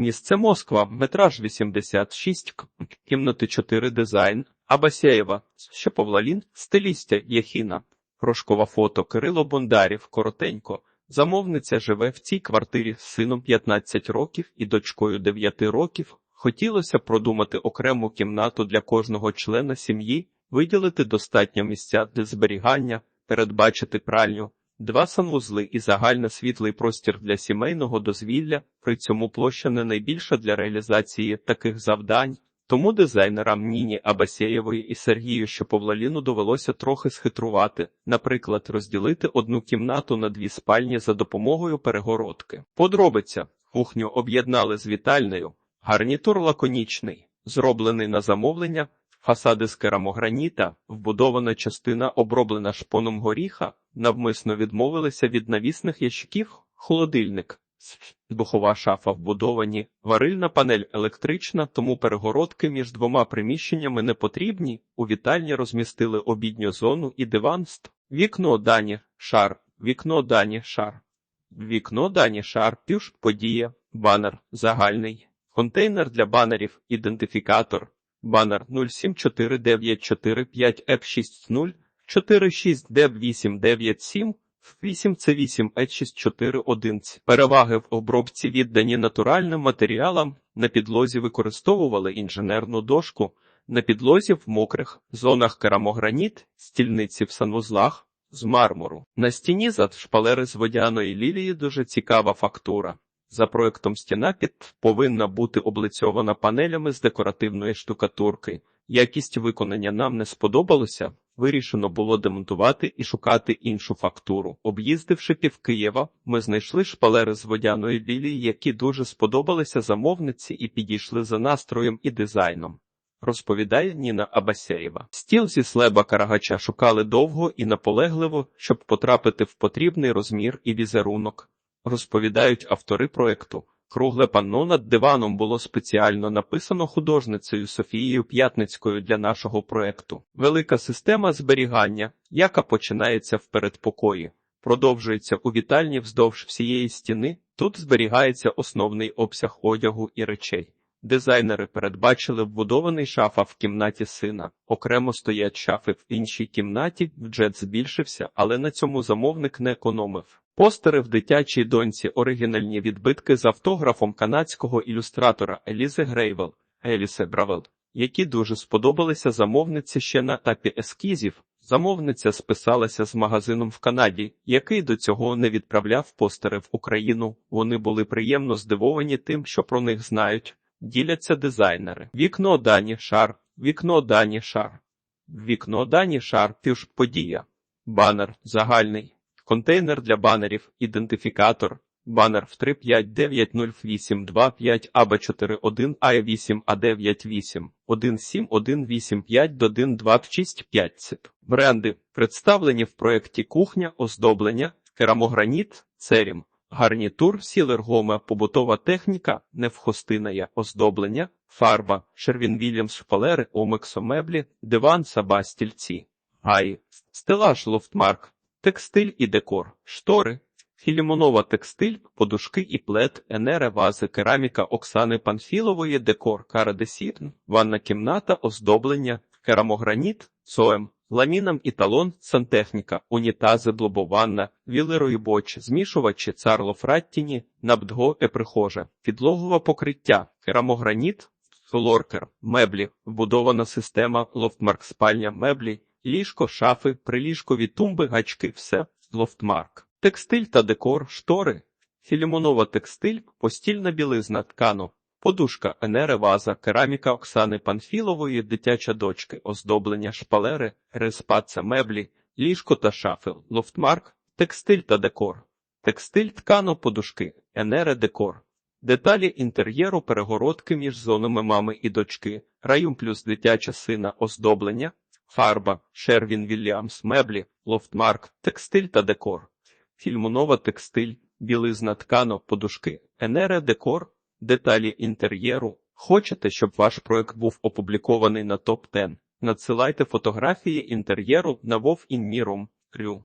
Місце Москва, метраж 86, к- кімнати 4 дизайн, Абасєєва, ще Павлалін, стилістя Яхіна, Рожкова фото Кирило Бондарів, коротенько. Замовниця живе в цій квартирі з сином 15 років і дочкою 9 років. Хотілося продумати окрему кімнату для кожного члена сім'ї, виділити достатньо місця для зберігання, передбачити пральню, два санвузли і загально світлий простір для сімейного дозвілля, при цьому площа не найбільша для реалізації таких завдань. Тому дизайнерам Ніні Абасєєвої і Сергію Щоповлаліну довелося трохи схитрувати, наприклад, розділити одну кімнату на дві спальні за допомогою перегородки. Подробиця кухню об'єднали з вітальною, гарнітур лаконічний, зроблений на замовлення, фасади з керамограніта, вбудована частина оброблена шпоном горіха, навмисно відмовилися від навісних ящиків, холодильник. Духова шафа вбудовані, варильна панель електрична, тому перегородки між двома приміщеннями не потрібні. У вітальні розмістили обідню зону і диванст. Вікно дані, шар, вікно дані, шар. Вікно дані, шар, пюш, подія, банер, загальний, контейнер для банерів, ідентифікатор, банер 074945 F60 46D897 8 це 8 е 64 Переваги в обробці віддані натуральним матеріалам. На підлозі використовували інженерну дошку. На підлозі в мокрих зонах керамограніт, стільниці в санвузлах з мармуру. На стіні зад шпалери з водяної лілії дуже цікава фактура. За проектом стіна під повинна бути облицьована панелями з декоративної штукатурки. Якість виконання нам не сподобалося. Вирішено було демонтувати і шукати іншу фактуру. Об'їздивши пів Києва, ми знайшли шпалери з водяної лілії, які дуже сподобалися замовниці і підійшли за настроєм і дизайном. Розповідає Ніна Абасєєва. Стіл зі слеба карагача шукали довго і наполегливо, щоб потрапити в потрібний розмір і візерунок. Розповідають автори проекту. Кругле панно над диваном було спеціально написано художницею Софією П'ятницькою для нашого проекту. Велика система зберігання, яка починається в передпокої, продовжується у вітальні вздовж всієї стіни. Тут зберігається основний обсяг одягу і речей. Дизайнери передбачили вбудований шафа в кімнаті сина. Окремо стоять шафи в іншій кімнаті. Бюджет збільшився, але на цьому замовник не економив. Постери в дитячій доньці оригінальні відбитки з автографом канадського ілюстратора Елізи Грейвел, Елісе Бравел, які дуже сподобалися замовниці ще на етапі ескізів. Замовниця списалася з магазином в Канаді, який до цього не відправляв постери в Україну. Вони були приємно здивовані тим, що про них знають. Діляться дизайнери. Вікно дані шар, вікно дані шар, вікно дані шар, пюш подія, банер загальний. Контейнер для банерів, ідентифікатор, банер в 3590825 АБ41 А8 А98 17185 до 1265. Бренди. Представлені в проєкті кухня, оздоблення, керамограніт, церім. Гарнітур, сілергома, побутова техніка, невхостиная, оздоблення, фарба, Шервін Вільямс шпалери, омексо меблі, диван, саба, стільці, гаї, стелаж, лофтмарк, текстиль і декор, штори, філімонова текстиль, подушки і плед, енере, вази, кераміка Оксани Панфілової, декор, карадесірн, ванна кімната, оздоблення, керамограніт, соем, ламінам і талон, сантехніка, унітази, блобованна, вілероїбоч, змішувачі, царло фраттіні, набдго, еприхоже, підлогове покриття, керамограніт, флоркер, меблі, вбудована система, лофтмарк спальня, меблі, ліжко, шафи, приліжкові тумби, гачки, все, лофтмарк. Текстиль та декор, штори, філімонова текстиль, постільна білизна, ткано, подушка, енере, ваза, кераміка Оксани Панфілової, дитяча дочки, оздоблення, шпалери, респаца, меблі, ліжко та шафи, лофтмарк, текстиль та декор, текстиль, ткано, подушки, енере, декор. Деталі інтер'єру перегородки між зонами мами і дочки, район плюс дитяча сина, оздоблення, фарба, Шервін Вільямс, меблі, лофтмарк, текстиль та декор, фільмунова текстиль, білизна ткано, подушки, енере, декор, деталі інтер'єру. Хочете, щоб ваш проект був опублікований на топ 10 Надсилайте фотографії інтер'єру на Вов. Рю.